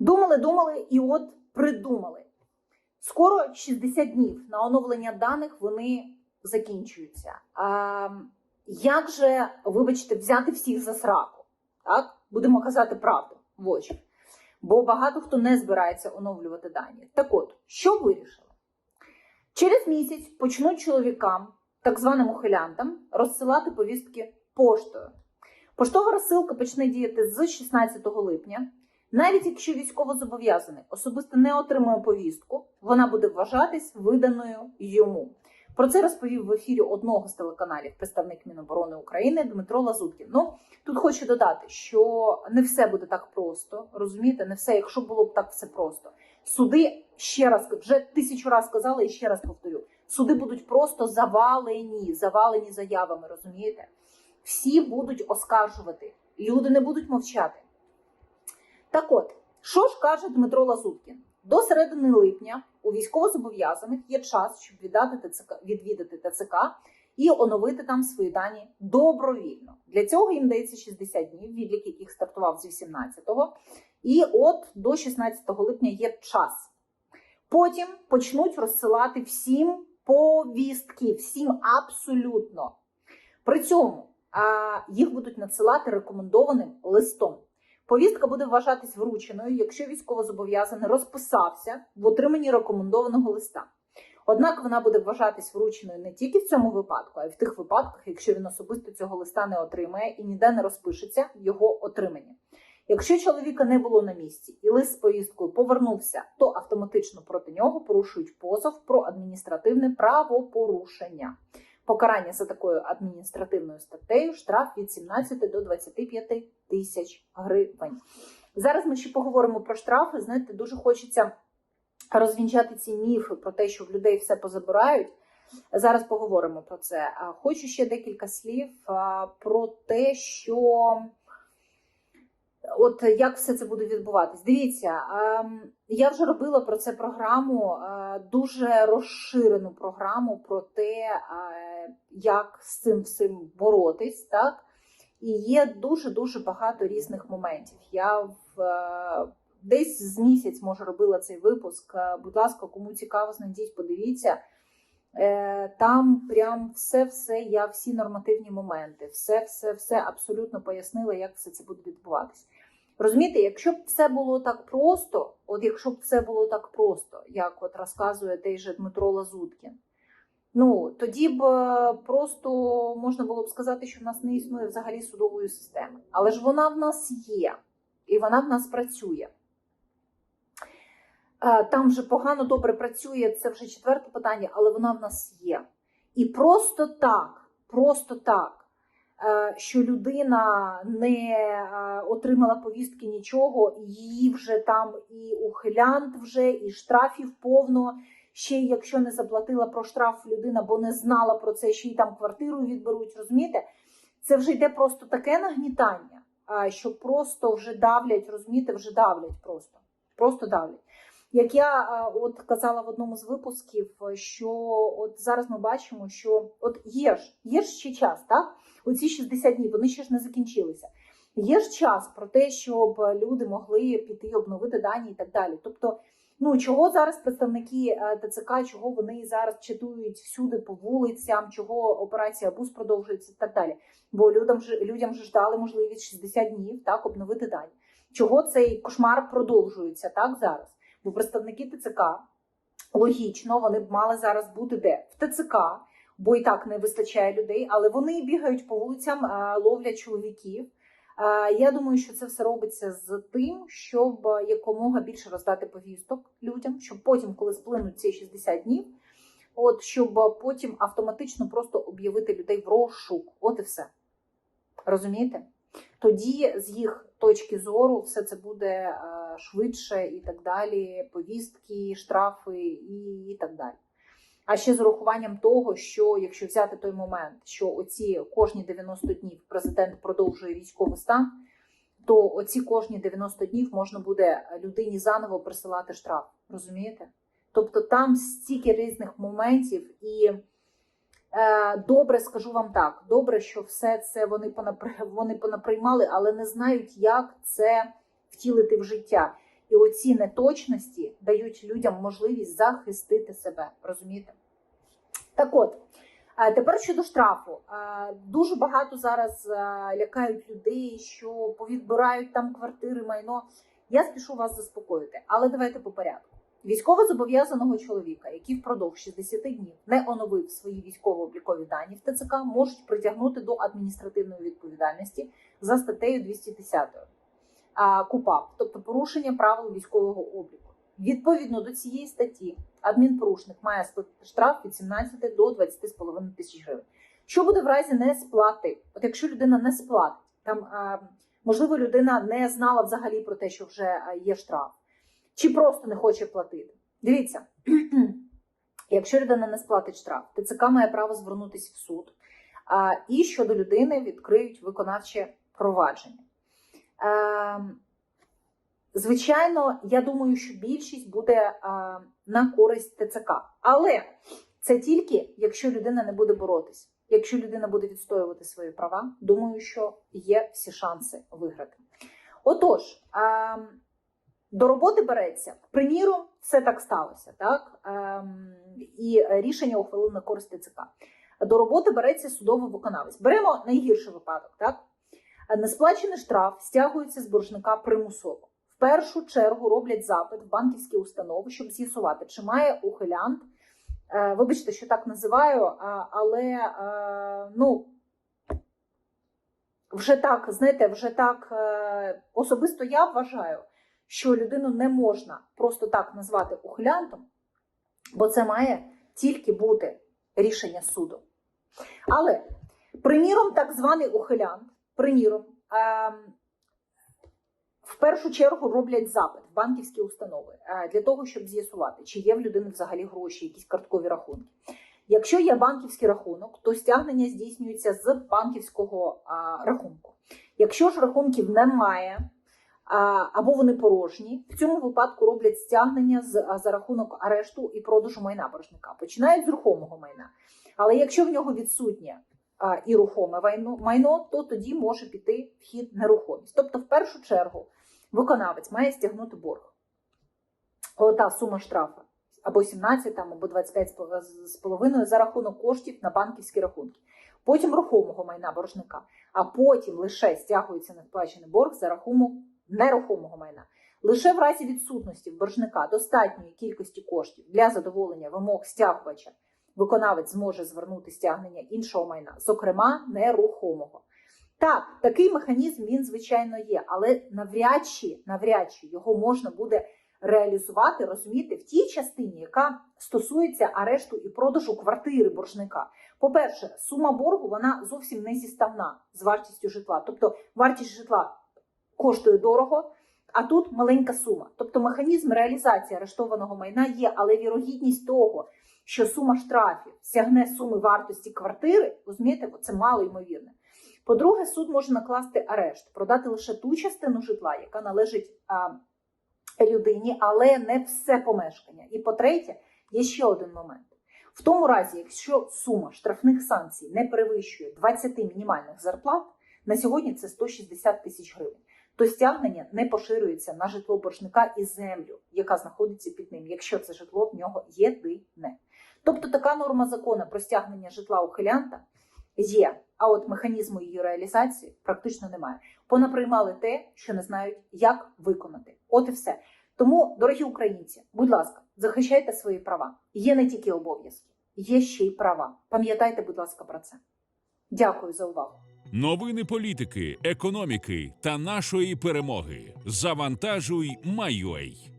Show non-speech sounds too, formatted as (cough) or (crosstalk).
Думали, думали і от придумали. Скоро 60 днів на оновлення даних вони закінчуються. А, як же, вибачте, взяти всіх за сраку? Так? Будемо казати правду в очі. Бо багато хто не збирається оновлювати дані. Так от, що вирішили? Через місяць почнуть чоловікам, так званим ухилянтам, розсилати повістки поштою. Поштова розсилка почне діяти з 16 липня. Навіть якщо військовозобов'язаний особисто не отримує повістку, вона буде вважатись виданою йому. Про це розповів в ефірі одного з телеканалів представник Міноборони України Дмитро Лазуткін. Ну тут хочу додати, що не все буде так просто. Розумієте, не все, якщо було б так все просто. Суди ще раз вже тисячу разів сказала і ще раз повторю: суди будуть просто завалені, завалені заявами. Розумієте? Всі будуть оскаржувати, люди не будуть мовчати. Так от, що ж каже Дмитро Лазуткін? До середини липня у військовозобов'язаних є час, щоб віддати ТЦК, відвідати ТЦК і оновити там свої дані добровільно. Для цього їм дається 60 днів, відлік яких стартував з 18-го. І от до 16 липня є час. Потім почнуть розсилати всім повістки, всім абсолютно. При цьому а, їх будуть надсилати рекомендованим листом. Повістка буде вважатись врученою, якщо військовозобов'язаний розписався в отриманні рекомендованого листа. Однак вона буде вважатись врученою не тільки в цьому випадку, а й в тих випадках, якщо він особисто цього листа не отримає і ніде не розпишеться його отриманні. Якщо чоловіка не було на місці і лист з повісткою повернувся, то автоматично проти нього порушують позов про адміністративне правопорушення. Покарання за такою адміністративною статтею штраф від 17 до 25 тисяч гривень. Зараз ми ще поговоримо про штрафи. Знаєте, дуже хочеться розвінчати ці міфи про те, що в людей все позабирають. Зараз поговоримо про це. Хочу ще декілька слів про те, що от як все це буде відбуватись. Дивіться, ем, я вже робила про це програму, е, дуже розширену програму про те, е, як з цим всім боротись, так? І є дуже дуже багато різних моментів. Я в е, десь з місяць може робила цей випуск. Е, Будь ласка, кому цікаво, знайдіть, подивіться. Е, Там прям все-все, я всі нормативні моменти, все, все, все абсолютно пояснила, як все це буде відбуватись. Розумієте, якщо б все було так просто, от якщо б все було так просто, як от розказує той же Дмитро Лазуткін, ну тоді б е, просто можна було б сказати, що в нас не існує взагалі судової системи. Але ж вона в нас є, і вона в нас працює. Е, Там вже погано добре працює, це вже четверте питання, але вона в нас є. І просто так, просто так, е, що людина не отримала повістки нічого, її вже там і ухилянт, вже, і штрафів повно. Ще й якщо не заплатила про штраф людина, бо не знала про це, ще й там квартиру відберуть, розумієте? Це вже йде просто таке нагнітання, що просто вже давлять, розумієте, вже давлять просто. Просто давлять. Як я от казала в одному з випусків, що от зараз ми бачимо, що от є ж, є ж ще час, так? Оці 60 днів, вони ще ж не закінчилися. Є ж час про те, щоб люди могли піти обновити дані і так далі. Тобто, ну чого зараз представники е, ТЦК, чого вони зараз читують всюди по вулицям, чого операція БУС продовжується і так далі. Бо людям ж людям ж дали можливість 60 днів так обновити дані. Чого цей кошмар продовжується так зараз? Бо представники ТЦК логічно вони б мали зараз бути де в ТЦК, бо і так не вистачає людей, але вони бігають по вулицям, е, ловлять чоловіків. Я думаю, що це все робиться з тим, щоб якомога більше роздати повісток людям, щоб потім, коли сплинуть ці 60 днів, от щоб потім автоматично просто об'явити людей в розшук. От і все. Розумієте? Тоді з їх точки зору все це буде швидше і так далі, повістки, штрафи і так далі. А ще з урахуванням того, що якщо взяти той момент, що оці кожні 90 днів президент продовжує військовий стан, то оці кожні 90 днів можна буде людині заново присилати штраф. Розумієте? Тобто там стільки різних моментів, і е, добре скажу вам так: добре, що все це вони вони понаприймали, але не знають, як це втілити в життя. І оці неточності дають людям можливість захистити себе. Розумієте? Так от, тепер щодо штрафу. Дуже багато зараз лякають людей, що повідбирають там квартири, майно. Я спішу вас заспокоїти, але давайте по порядку. Військово зобов'язаного чоловіка, який впродовж 60 днів не оновив свої військово-облікові дані в ТЦК, можуть притягнути до адміністративної відповідальності за статтею 210 а, КУПАП, тобто порушення правил військового обліку. Відповідно до цієї статті, адмінпорушник має сплатити штраф від 17 до 20,5 тисяч гривень. Що буде в разі не сплати? От якщо людина не сплатить, там можливо людина не знала взагалі про те, що вже є штраф, чи просто не хоче платити. Дивіться, (clears throat) якщо людина не сплатить штраф, ТЦК має право звернутися в суд, і щодо людини відкриють виконавче провадження. Ем, Звичайно, я думаю, що більшість буде е, на користь ТЦК. Але це тільки якщо людина не буде боротись. Якщо людина буде відстоювати свої права, думаю, що є всі шанси виграти. Отож, е, до роботи береться. Приміром, все так сталося, так? І рішення ухвалили на користь ТЦК. До роботи береться судовий виконавець. Беремо найгірший випадок, так? Несплачений штраф стягується з боржника примусово. В першу чергу роблять запит в банківські установи, щоб з'ясувати, чи має ухилянт. Е, Вибачте, що так називаю, але е, ну вже так, знаєте, вже так е, особисто я вважаю, що людину не можна просто так назвати ухилянтом, бо це має тільки бути рішення суду. Але, приміром, так званий ухилянт, приміром, ем, в першу чергу роблять запит в банківські установи е, для того, щоб з'ясувати, чи є в людини взагалі гроші, якісь карткові рахунки. Якщо є банківський рахунок, то стягнення здійснюється з банківського рахунку. Якщо ж рахунків немає або вони порожні, в цьому випадку роблять стягнення за рахунок арешту і продажу майна боржника. Починають з рухомого майна. Але якщо в нього відсутнє і рухоме майно, то тоді може піти в хід нерухомість. Тобто, в першу чергу, виконавець має стягнути борг. Ота сума штрафу або 17, там, або 25 з половиною за рахунок коштів на банківські рахунки. Потім рухомого майна боржника, а потім лише стягується надплачений борг за рахунок нерухомого майна. Лише в разі відсутності в боржника достатньої кількості коштів для задоволення вимог стягувача виконавець зможе звернути стягнення іншого майна, зокрема нерухомого. Так, такий механізм він звичайно є, але навряд чи, навряд чи його можна буде реалізувати, розуміти в тій частині, яка стосується арешту і продажу квартири боржника. По-перше, сума боргу вона зовсім не зіставна з вартістю житла. Тобто вартість житла коштує дорого, а тут маленька сума. Тобто механізм реалізації арештованого майна є, але вірогідність того, що сума штрафів сягне суми вартості квартири, розумієте, це мало ймовірне. По-друге, суд може накласти арешт, продати лише ту частину житла, яка належить а, людині, але не все помешкання. І по-третє, є ще один момент. В тому разі, якщо сума штрафних санкцій не перевищує 20 мінімальних зарплат, на сьогодні це 160 тисяч гривень, то стягнення не поширюється на житло боржника і землю, яка знаходиться під ним, якщо це житло в нього єдине. Тобто така норма закону про стягнення житла ухилянта є, а от механізму її реалізації практично немає. Понаприймали те, що не знають, як виконати. От і все. Тому, дорогі українці, будь ласка, захищайте свої права. Є не тільки обов'язки, є ще й права. Пам'ятайте, будь ласка, про це. Дякую за увагу. Новини політики, економіки та нашої перемоги. Завантажуй, Майой.